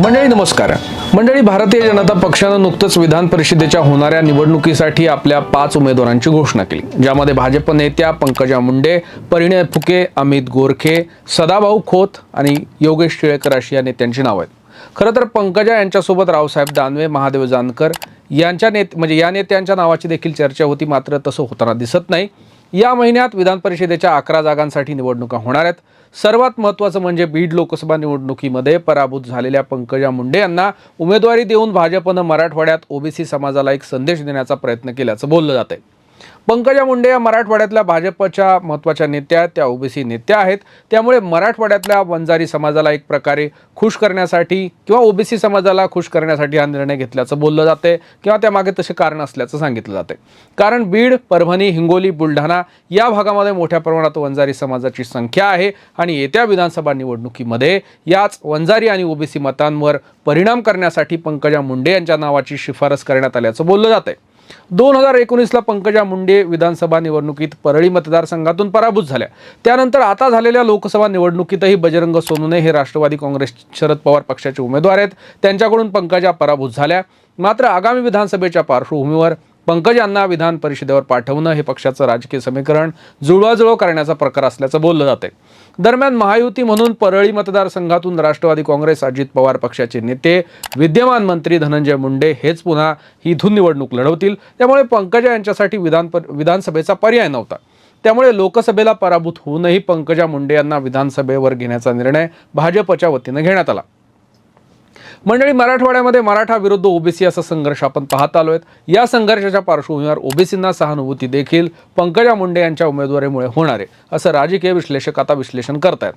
मंडळी नमस्कार. मंडळी भारतीय जनता पक्षानं नुकतंच विधान परिषदेच्या होणाऱ्या निवडणुकीसाठी आपल्या पाच उमेदवारांची घोषणा केली. ज्यामध्ये भाजप नेत्या पंकजा मुंडे परिणय फुके अमित गोरखे सदाभाऊ खोत आणि योगेश टिळेकर अशी या नेत्यांची नावं आहेत. खरं तर पंकजा यांच्यासोबत रावसाहेब दानवे महादेव जानकर यांच्या नेत म्हणजे या नेत्यांच्या नावाची देखील चर्चा होती मात्र तसं होताना दिसत नाही. या महिन्यात विधान परिषदेच्या अकरा जागांसाठी निवडणुका होणार आहेत. सर्वात महत्त्वाचं म्हणजे बीड लोकसभा निवडणुकीमध्ये पराभूत झालेल्या पंकजा मुंडे यांना उमेदवारी देऊन भाजपनं मराठवाड्यात ओबीसी समाजाला एक संदेश देण्याचा प्रयत्न केल्याचं बोललं जात आहे पंकजा मुंडे या मराठवाड्यातल्या भाजपच्या महत्त्वाच्या नेत्या आहेत त्या ओबीसी नेत्या आहेत. त्यामुळे मराठवाड्यातल्या वंजारी समाजाला एक प्रकारे खुश करण्यासाठी किंवा ओबीसी समाजाला खुश करण्यासाठी हा निर्णय घेतल्याचं बोललं जाते किंवा त्यामागे तसे कारण असल्याचं सांगितलं जाते कारण बीड परभणी हिंगोली बुलढाणा या भागामध्ये मोठ्या प्रमाणात वंजारी समाजाची संख्या आहे आणि येत्या विधानसभा निवडणुकीमध्ये याच वंजारी आणि ओबीसी मतांवर परिणाम करण्यासाठी पंकजा मुंडे यांच्या नावाची शिफारस करण्यात आल्याचं बोललं जाते दोन हजार एकोणीसला पंकजा मुंडे विधानसभा निवडणुकीत परळी मतदारसंघातून पराभूत झाल्या. त्यानंतर आता झालेल्या लोकसभा निवडणुकीतही बजरंग सोनवणे हे राष्ट्रवादी काँग्रेस शरद पवार पक्षाचे उमेदवार आहेत. त्यांच्याकडून पंकजा पराभूत झाल्या. मात्र आगामी विधानसभेच्या पार्श्वभूमीवर पंकजांना विधान परिषदेवर पाठवणं हे पक्षाचं राजकीय समीकरण जुळवाजुळव करण्याचा प्रकार असल्याचं बोललं जाते दरम्यान महायुती म्हणून परळी मतदारसंघातून राष्ट्रवादी काँग्रेस अजित पवार पक्षाचे नेते विद्यमान मंत्री धनंजय मुंडे हेच पुन्हा ही इथून निवडणूक लढवतील. त्यामुळे पंकजा यांच्यासाठी विधान विधानसभेचा पर्याय नव्हता. त्यामुळे लोकसभेला पराभूत होऊनही पंकजा मुंडे यांना विधानसभेवर घेण्याचा निर्णय भाजपच्या वतीनं घेण्यात आला. मंडळी मराठवाड्यामध्ये मराठा विरुद्ध ओबीसी असा संघर्ष आपण पाहत आलोय या संघर्षाच्या पार्श्वभूमीवर ओबीसींना सहानुभूती देखील पंकजा मुंडे यांच्या उमेदवारीमुळे होणार आहे असं राजकीय विश्लेषक आता विश्लेषण करतायत.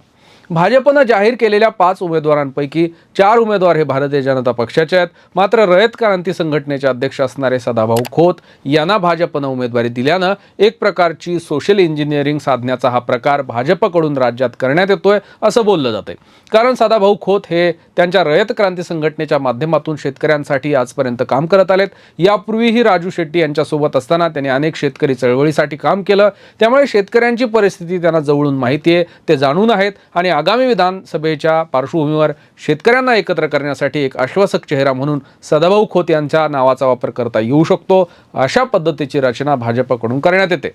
भाजपनं जाहीर केलेल्या पाच उमेदवारांपैकी चार उमेदवार हे भारतीय जनता पक्षाचे आहेत. मात्र रयत क्रांती संघटनेचे अध्यक्ष असणारे सदाभाऊ खोत यांना भाजपनं उमेदवारी दिल्यानं एक प्रकारची सोशल इंजिनिअरिंग साधण्याचा हा प्रकार भाजपकडून राज्यात करण्यात येतोय असं बोललं जातंय. कारण सदाभाऊ खोत हे त्यांच्या रयत क्रांती संघटनेच्या माध्यमातून शेतकऱ्यांसाठी आजपर्यंत काम करत आलेत. यापूर्वीही राजू शेट्टी यांच्यासोबत असताना त्यांनी अनेक शेतकरी चळवळीसाठी काम केलं. त्यामुळे शेतकऱ्यांची परिस्थिती त्यांना जवळून माहिती आहे ते जाणून आहेत आणि आगामी विधानसभेच्या पार्श्वभूमीवर शेतकऱ्यांना एकत्र करण्यासाठी एक आश्वासक चेहरा म्हणून सदाभाऊ खोत यांच्या नावाचा वापर करता येऊ शकतो अशा पद्धतीची रचना भाजपकडून करण्यात येते.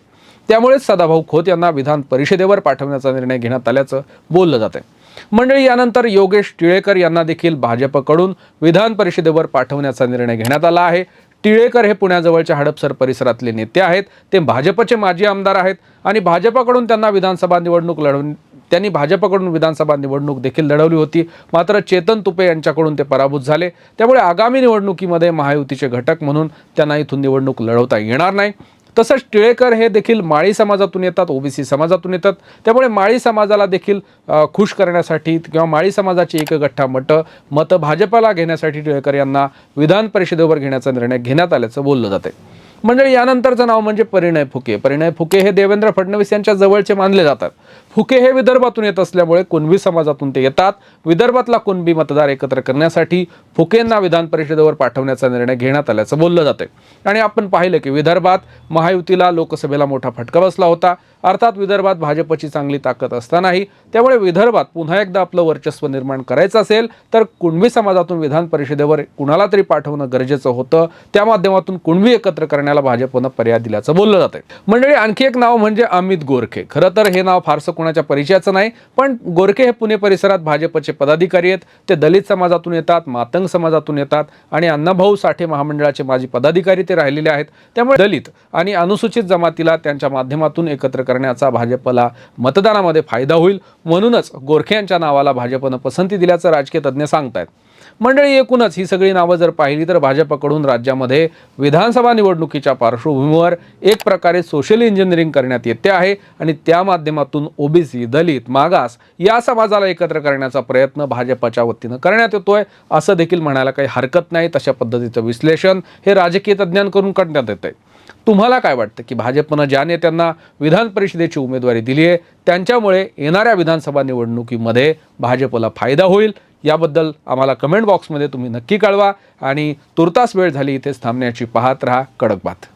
त्यामुळेच सदाभाऊ खोत यांना विधान परिषदेवर पाठवण्याचा निर्णय घेण्यात आल्याचं बोललं जाते मंडळी यानंतर योगेश टिळेकर यांना देखील भाजपकडून विधान परिषदेवर पाठवण्याचा निर्णय घेण्यात आला आहे. टिळेकर हे पुण्याजवळच्या हडपसर परिसरातले नेते आहेत. ते भाजपचे माजी आमदार आहेत आणि भाजपाकडून त्यांना विधानसभा निवडणूक लढवून त्यांनी भाजपकडून विधानसभा निवडणूक देखील लढवली होती. मात्र चेतन तुपे यांच्याकडून ते पराभूत झाले. त्यामुळे आगामी निवडणुकीमध्ये महायुतीचे घटक म्हणून त्यांना इथून निवडणूक लढवता येणार नाही. तसंच टिळेकर हे देखील माळी समाजातून येतात ओबीसी समाजातून येतात. त्यामुळे माळी समाजाला देखील खुश करण्यासाठी किंवा माळी समाजाची एक गठ्ठा मतं मतं भाजपला घेण्यासाठी टिळेकर यांना विधान परिषदेवर घेण्याचा निर्णय घेण्यात आल्याचं बोललं जाते मंडळी यानंतरचं नाव म्हणजे परिणय फुके. परिणय फुके हे देवेंद्र फडणवीस यांच्या जवळचे मानले जातात. फुके हे विदर्भातून येत असल्यामुळे कुणबी समाजातून ते येतात. विदर्भातला कुणबी मतदार एकत्र करण्यासाठी फुकेंना विधान परिषदेवर पाठवण्याचा निर्णय घेण्यात आल्याचं बोललं जाते आणि आपण पाहिलं की विदर्भात महायुतीला लोकसभेला मोठा फटका बसला होता. अर्थात विदर्भात भाजपची चांगली ताकद असतानाही त्यामुळे विदर्भात पुन्हा एकदा आपलं वर्चस्व निर्माण करायचं असेल तर कुणबी समाजातून विधान परिषदेवर कुणाला तरी पाठवणं गरजेचं होतं. त्या माध्यमातून कुणबी एकत्र करण्याला भाजपनं पर्याय दिल्याचं बोललं जातंय. मंडळी आणखी एक नाव म्हणजे अमित गोरखे. खरं तर हे नाव फारसं कोणाच्या परिचयाचं नाही पण गोरखे हे पुणे परिसरात भाजपचे पदाधिकारी आहेत. ते दलित समाजातून येतात मातंग समाजातून येतात आणि अण्णाभाऊ साठे महामंडळाचे माजी पदाधिकारी ते राहिलेले आहेत. त्यामुळे दलित आणि अनुसूचित जमातीला त्यांच्या माध्यमातून एकत्र करण्याचा भाजपला मतदानामध्ये फायदा होईल. म्हणूनच गोरखे यांच्या नावाला भाजपनं पसंती दिल्याचं राजकीय तज्ज्ञ सांगतायत. मंडळी एकूणच ही सगळी नावं जर पाहिली तर भाजपकडून राज्यामध्ये विधानसभा निवडणुकीच्या पार्श्वभूमीवर एक प्रकारे सोशल इंजिनिअरिंग करण्यात येते आहे आणि त्या माध्यमातून ओबीसी दलित मागास या समाजाला एकत्र करण्याचा प्रयत्न भाजपच्या वतीनं करण्यात येतोय. असं देखील म्हणायला काही हरकत नाही. तशा पद्धतीचं विश्लेषण हे राजकीय तज्ज्ञांकडून करण्यात येतंय. तुम्हाला काय वाटतं की भाजपनं ज्या नेत्यांना विधान परिषदेची उमेदवारी दिली आहे त्यांच्यामुळे येणाऱ्या विधानसभा निवडणुकीमध्ये भाजपला फायदा होईल? याबद्दल आम्हाला कमेंट बॉक्समध्ये तुम्ही नक्की कळवा. आणि तुर्तास वेळ झाली इथेच थांबण्याची. पाहत राहा कडक बात